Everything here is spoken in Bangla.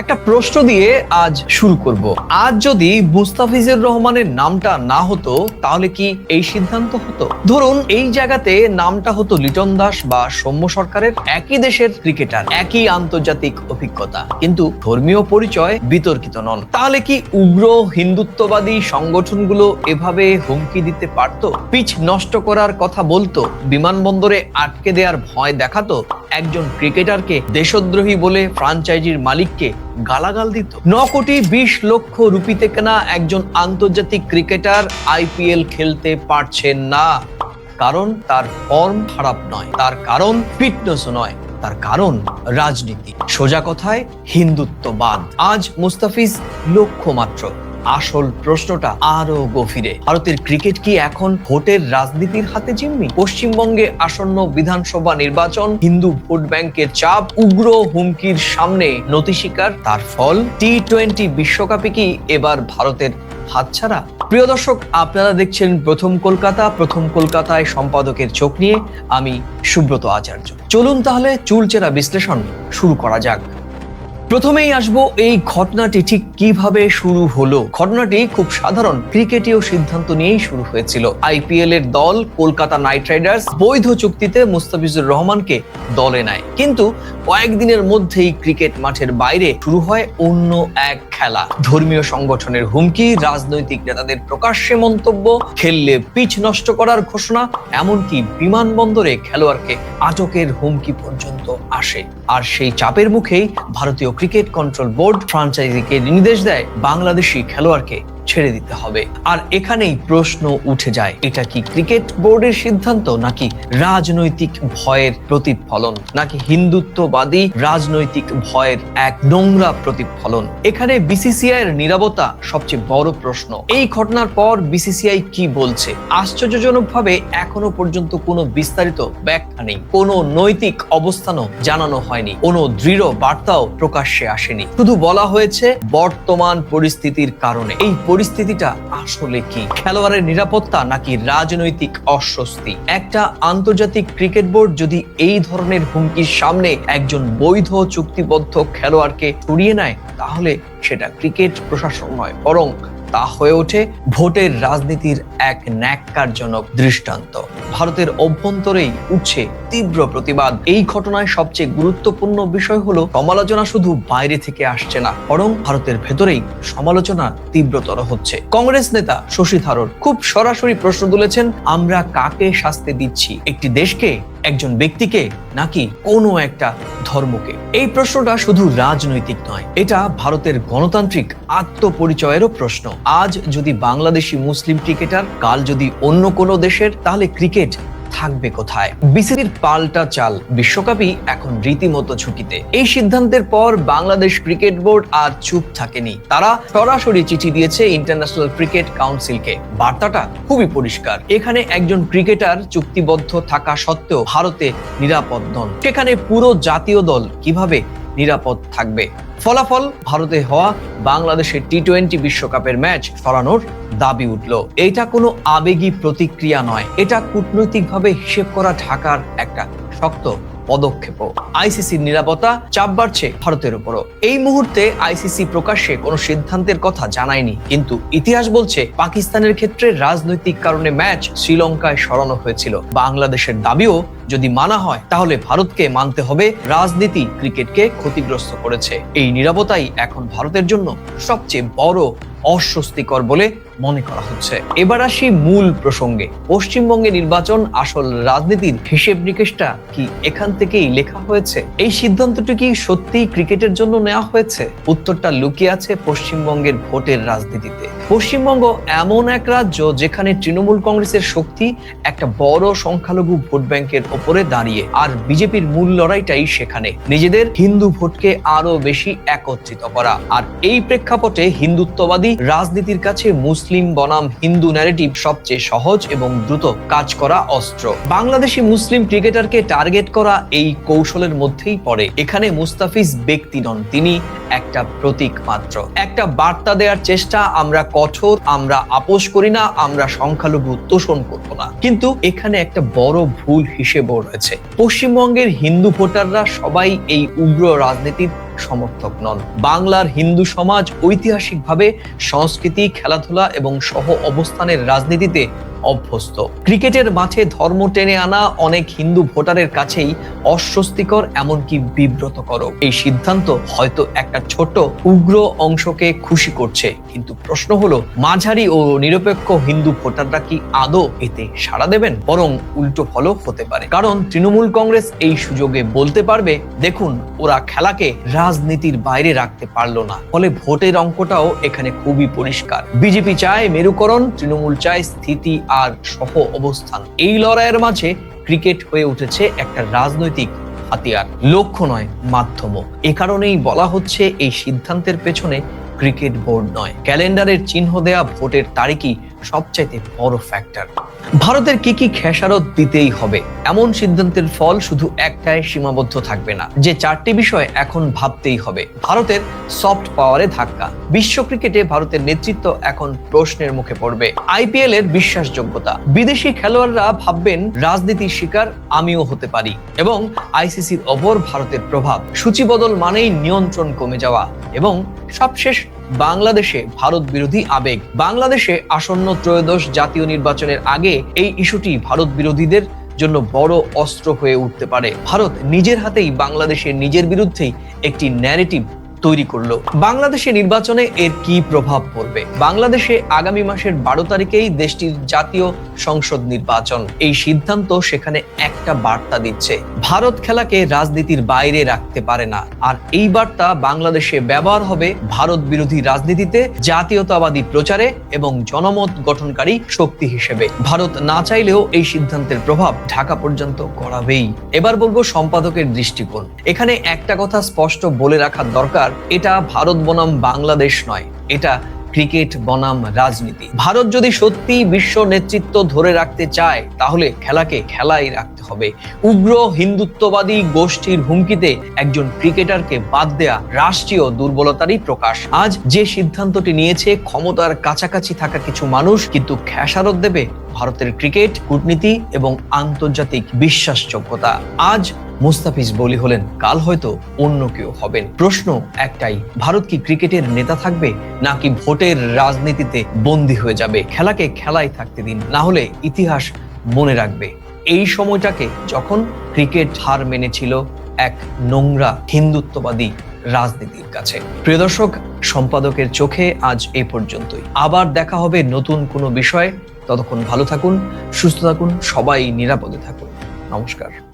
একটা প্রশ্ন দিয়ে আজ শুরু করব। আজ যদি মুস্তাফিজুর রহমানের নামটা না হতো, তাহলে কি এই সিদ্ধান্ত হতো? ধরুন, এই জায়গাতে নামটা হতো লিটন দাস বা সৌম্য সরকারের একই দেশের ক্রিকেটার, একই আন্তর্জাতিক অভিজ্ঞতা, কিন্তু ধর্মীয় পরিচয় বিতর্কিত নন। তাহলে কি উগ্র হিন্দুত্ববাদী সংগঠনগুলো এভাবে হুমকি দিতে পারত? পিচ নষ্ট করার কথা বলতো, বিমানবন্দরে আটকে দেওয়ার ভয় দেখাতো? একজন ক্রিকেটারকে দেশদ্রোহী বলে ফ্রাঞ্চাইজির মালিককে গালাগাল দিত। ন কোটি বিশ লক্ষ রুপিতে কেনা একজন আন্তর্জাতিক ক্রিকেটার আইপিএল খেলতে পারছেন না। কারণ তার ফর্ম খারাপ নয়, তার কারণ ফিটনেসও নয়, তার কারণ রাজনীতি। সোজা কথায় হিন্দুত্ববাদ। আজ মুস্তাফিজ লক্ষ্য মাত্র আসল প্রশ্নটা আরও গভীরে। ভারতের ক্রিকেট কি এখন ভোটের রাজনীতির হাতে জিম্মি? পশ্চিমবঙ্গে আসন্ন বিধানসভা নির্বাচন হিন্দু ভোট ব্যাংকের চাপ, উগ্র হুমকির সামনে নতি শিকার তার ফল? টি টোয়েন্টি বিশ্বকাপে কি এবার ভারতের হাতছাড়া? প্রিয় দর্শক, আপনারা দেখছেন প্রথম কলকাতা, প্রথম কলকাতায় সম্পাদকের চোখ নিয়ে আমি সুব্রত আচার্য। চলুন তাহলে চুলচেরা বিশ্লেষণ শুরু করা যাক। প্রথমেই আসব এই ঘটনাটি ঠিক কীভাবে শুরু হলো? ঘটনাটি খুব সাধারণ, ক্রিকেটীয় সিদ্ধান্ত নিয়েই শুরু হয়েছিল। আইপিএল এর দল, কলকাতা নাইট রাইডার্স, বৈধ চুক্তিতে মুস্তাফিজুর রহমানকে দলে নেয়। কিন্তু কয়েকদিনের মধ্যেই ক্রিকেট মাঠের বাইরে শুরু হয় অন্য এক খেলা। ধর্মীয় সংগঠনের হুমকি, রাজনৈতিক নেতাদের প্রকাশ্যে মন্তব্য, খেললে পিচ নষ্ট করার ঘোষণা, এমনকি বিমানবন্দরে খেলোয়াড়কে আটকের হুমকি পর্যন্ত আসে। আর সেই চাপের মুখেই ভারতীয় ক্রিকেট কন্ট্রোল বোর্ড ফ্রাঞ্চাইজিকে নির্দেশ দেয় বাংলাদেশি খেলোয়াড়কে। ছেড়ে দিতে হবে। আর এখানেই প্রশ্ন উঠে যায়, এটা কি ক্রিকেট বোর্ডের সিদ্ধান্ত নাকি রাজনৈতিক ভয়ের প্রতিফলন? নাকি হিন্দুত্ববাদী রাজনৈতিক ভয়ের এক নোংরা প্রতিফলন? এখানে বিসিসিআই এর নিরাপত্তা সবচেয়ে বড় প্রশ্ন। এই ঘটনার পর বিসিসিআই কি বলছে? আশ্চর্যজনকভাবে এখনও পর্যন্ত কোনো বিস্তারিত ব্যাখ্যা নেই। কোনো নৈতিক অবস্থানও জানানো হয়নি। কোনো দৃঢ় বার্তাও প্রকাশ্যে আসেনি। শুধু বলা হয়েছে বর্তমান পরিস্থিতির কারণে। এই পরিস্থিতিটা আসলে কি? খেলোয়াড়ের নিরাপত্তা নাকি রাজনৈতিক অস্বস্তি? একটা আন্তর্জাতিক ক্রিকেট বোর্ড যদি এই ধরনের হুমকির সামনে একজন বৈধ চুক্তিবদ্ধ খেলোয়াড়কে সরিয়ে নেয়, তাহলে সেটা ক্রিকেট প্রশাসন নয়, বরং তা হয়ে ওঠে ভোটের রাজনীতির এক ন্যাক্কারজনক দৃষ্টান্ত। ভারতের অভ্যন্তরেই উঠছে তীব্র প্রতিবাদ। এই ঘটনায় সবচেয়ে গুরুত্বপূর্ণ বিষয় হলো, সমালোচনা শুধু বাইরে থেকে আসছে না, বরং ভারতের ভেতরেই সমালোচনা তীব্রতর হচ্ছে। কংগ্রেস নেতা শশী থারুর খুব সরাসরি প্রশ্ন তুলেছেন, আমরা কাকে শাস্তি দিচ্ছি? একটি দেশকে একজন ব্যক্তিকে নাকি কোনো একটা ধর্মকে? এই প্রশ্নটা শুধু রাজনৈতিক নয়, এটা ভারতের গণতান্ত্রিক আত্মপরিচয়েরও প্রশ্ন। আজ যদি বাংলাদেশি মুসলিম ক্রিকেটার, কাল যদি অন্য কোনো দেশের, তাহলে ক্রিকেট থাকবে কোথায়? বিসিবির পাল্টা চাল বিশ্বকাপই এখন রীতিমতো ঝুঁকিতে। এই সিদ্ধান্তের পর বাংলাদেশ ক্রিকেট বোর্ড আর চুপ থাকেনি। তারা সরাসরি চিঠি দিয়েছে ইন্টারন্যাশনাল ক্রিকেট কাউন্সিলকে। বার্তাটা খুবই পরিষ্কার। এখানে একজন ক্রিকেটার চুক্তিবদ্ধ থাকা সত্ত্বেও ভারতে নিরাপদ নন। সেখানে পুরো জাতীয় দল কীভাবে নিরাপদ থাকবে। ফলাফল ভারতে হওয়া বাংলাদেশের টি টোয়েন্টি বিশ্বকাপের ম্যাচ সরানোর দাবি উঠল। এটা কোনো আবেগী প্রতিক্রিয়া নয়। এটা কূটনৈতিকভাবে হিসেব করা ঢাকার একটা শক্ত পদক্ষেপ আইসিসির নিরাপত্তা চাপ বাড়ছে ভারতের উপরও। এই মুহূর্তে আইসিসি প্রকাশ্যে কোনো সিদ্ধান্তের কথা জানায়নি, কিন্তু ইতিহাস বলছে পাকিস্তানের ক্ষেত্রে রাজনৈতিক কারণে ম্যাচ শ্রীলঙ্কায় সরানো হয়েছিল। বাংলাদেশের দাবিও যদি মানা হয়, তাহলে ভারতকে মানতে হবে রাজনীতি ক্রিকেটকে ক্ষতিগ্রস্ত করেছে। এই নিরাপত্তাই এখন ভারতের জন্য সবচেয়ে বড় অস্বস্তিকর বলে মনে করা হচ্ছে। এবার আসি মূল প্রসঙ্গে। পশ্চিমবঙ্গে নির্বাচন আসল রাজনীতির হিসেব নিকেশটা কি এখান থেকেই লেখা হয়েছে? এই সিদ্ধান্তটি কি সত্যিই ক্রিকেটের জন্য নেওয়া হয়েছে? উত্তরটা লুকিয়ে আছে পশ্চিমবঙ্গের ভোটের রাজনীতিতে। পশ্চিমবঙ্গ এমন এক রাজ্য যেখানে তৃণমূল কংগ্রেসের শক্তি একটা বড় সংখ্যালঘু ভোট ব্যাংকের ওপরে দাঁড়িয়ে, আর বিজেপির মূল লড়াইটাই সেখানে। নিজেদের হিন্দু ভোটকে আরও বেশি একত্রিত করা। আর এই প্রেক্ষাপটে হিন্দুত্ববাদী রাজনীতির কাছে মুসলিম বনাম হিন্দু ন্যারেটিভ সবচেয়ে সহজ এবং দ্রুত কাজ করা অস্ত্র। বাংলাদেশি মুসলিম ক্রিকেটারকে টার্গেট করা এই কৌশলের মধ্যেই পড়ে। এখানে মুস্তাফিজ ব্যক্তি নন, তিনি একটা প্রতীক মাত্র। একটা বার্তা দেওয়ার চেষ্টা আমরা কঠোর, আমরা আপোষ করি না, আমরা সংখ্যালঘু তোষণ করব না। কিন্তু এখানে একটা বড় ভুল হিসেবও রয়েছে। পশ্চিমবঙ্গের হিন্দু ভোটাররা সবাই এই উগ্র রাজনীতির সমর্থক নন। বাংলার হিন্দু সমাজ ঐতিহাসিকভাবে সংস্কৃতি, খেলাধুলা এবং সহ অবস্থানের রাজনীতিতে অভ্যস্ত। ক্রিকেটের মাঠে ধর্ম টেনে আনা অনেক হিন্দু ভোটারের কাছেই অস্বস্তিকর, এমনকি বিব্রতকর। এই সিদ্ধান্ত হয়তো একটা ছোট, উগ্র অংশকে খুশি করছে। কিন্তু প্রশ্ন হলো, মাঝারি ও নিরপেক্ষ হিন্দু ভোটাররা কি আদৌ এতে সাড়া দেবেন? বরং উল্টো ফলও হতে পারে। কারণ তৃণমূল কংগ্রেস এই সুযোগে বলতে পারবে, দেখুন, ওরা খেলাকে রাজনীতির বাইরে রাখতে পারল না। ফলে ভোটের অঙ্কটাও এখানে খুবই পরিষ্কার। বিজেপি চায় মেরুকরণ, তৃণমূল চায় স্থিতি আর সহ অবস্থান। এই লড়াইয়ের মাঝে ক্রিকেট হয়ে উঠেছে একটা রাজনৈতিক হাতিয়ার। লক্ষ্য নয় মাধ্যম এ কারণেই বলা হচ্ছে এই সিদ্ধান্তের পেছনে ক্রিকেট বোর্ড নয়। ক্যালেন্ডারের চিহ্ন দেয়া ভোটের তারিখই সবচাইতে বড় ফ্যাক্টর ভারতের কি কি খেসারত দিতেই হবে? এমন সিদ্ধান্তের ফল শুধু একটাই সীমাবদ্ধ থাকবে না, যে চারটি বিষয় এখন ভাবতেই হবে। ভারতের সফট পাওয়ারে ধাক্কা। বিশ্ব ক্রিকেটে ভারতের নেতৃত্ব এখন প্রশ্নের মুখে পড়বে। আইপিএল এর বিশ্বাসযোগ্যতা। বিদেশি খেলোয়াড়রা ভাববেন, রাজনীতির শিকার আমিও হতে পারি। এবং আইসিসির ওপর ভারতের প্রভাব। সূচিবদল মানেই নিয়ন্ত্রণ কমে যাওয়া। এবং সবশেষ বাংলাদেশে ভারত বিরোধী আবেগ। বাংলাদেশে আসন্ন ত্রয়োদশ জাতীয় নির্বাচনের আগে এই ইস্যুটি ভারত বিরোধীদের জন্য বড় অস্ত্র হয়ে উঠতে পারে। ভারত নিজের হাতেই বাংলাদেশের নিজের বিরুদ্ধেই একটি ন্যারেটিভ তৈরি করল। বাংলাদেশে নির্বাচনে এর কি প্রভাব পড়বে? বাংলাদেশে আগামী মাসের বারো তারিখেই দেশটির জাতীয় সংসদ নির্বাচন। এই সিদ্ধান্ত সেখানে একটা বার্তা দিচ্ছে। ভারত খেলাকে রাজনীতির বাইরে রাখতে পারে না। আর এই বার্তা বাংলাদেশে ব্যবহার হবে ভারত বিরোধী রাজনীতিতে, জাতীয়তাবাদী প্রচারে এবং জনমত গঠনকারী শক্তি হিসেবে। ভারত না চাইলেও এই সিদ্ধান্তের প্রভাব ঢাকা পর্যন্ত করাবেই। এবার বলব সম্পাদকের দৃষ্টিকোণ। এখানে একটা কথা স্পষ্ট বলে রাখা দরকার। এটা ভারত বনাম বাংলাদেশ নয়, এটা ক্রিকেট বনাম রাজনীতি। ভারত যদি সত্যি বিশ্ব নেতৃত্ব ধরে রাখতে চায়, তাহলে খেলাকে খেলাই রাখতে হবে। উগ্র হিন্দুত্ববাদী গোষ্ঠীর হুমকিতে একজন ক্রিকেটারকে বাদ দেয়া রাষ্ট্রীয় দুর্বলতারই প্রকাশ। আজ যে সিদ্ধান্তটি নিয়েছে, ক্ষমতার কাছাকাছি থাকা কিছু মানুষ কিন্তু খেসারত দেবে ভারতের ক্রিকেট, কূটনীতি এবং আন্তর্জাতিক বিশ্বাসযোগ্যতা। আজ মুস্তাফিজ বলি হলেন, কাল হয়তো অন্য কেউ হবেন। প্রশ্ন একটাই, ভারত কি ক্রিকেটের নেতা থাকবে, নাকি ভোটের রাজনীতিতে বন্দী হয়ে যাবে? খেলাকে খেলাই থাকতে দিন, না হলে ইতিহাস মনে রাখবে। এই সময়টাকে যখন ক্রিকেট হার মেনেছিল এক নোংরা হিন্দুত্ববাদী রাজনীতির কাছে। প্রিয় দর্শক, সম্পাদকের চোখে আজ এ পর্যন্তই। আবার দেখা হবে নতুন কোনো বিষয়ে। ততক্ষণ ভালো থাকুন, সুস্থ থাকুন, সবাই নিরাপদে থাকুন। নমস্কার।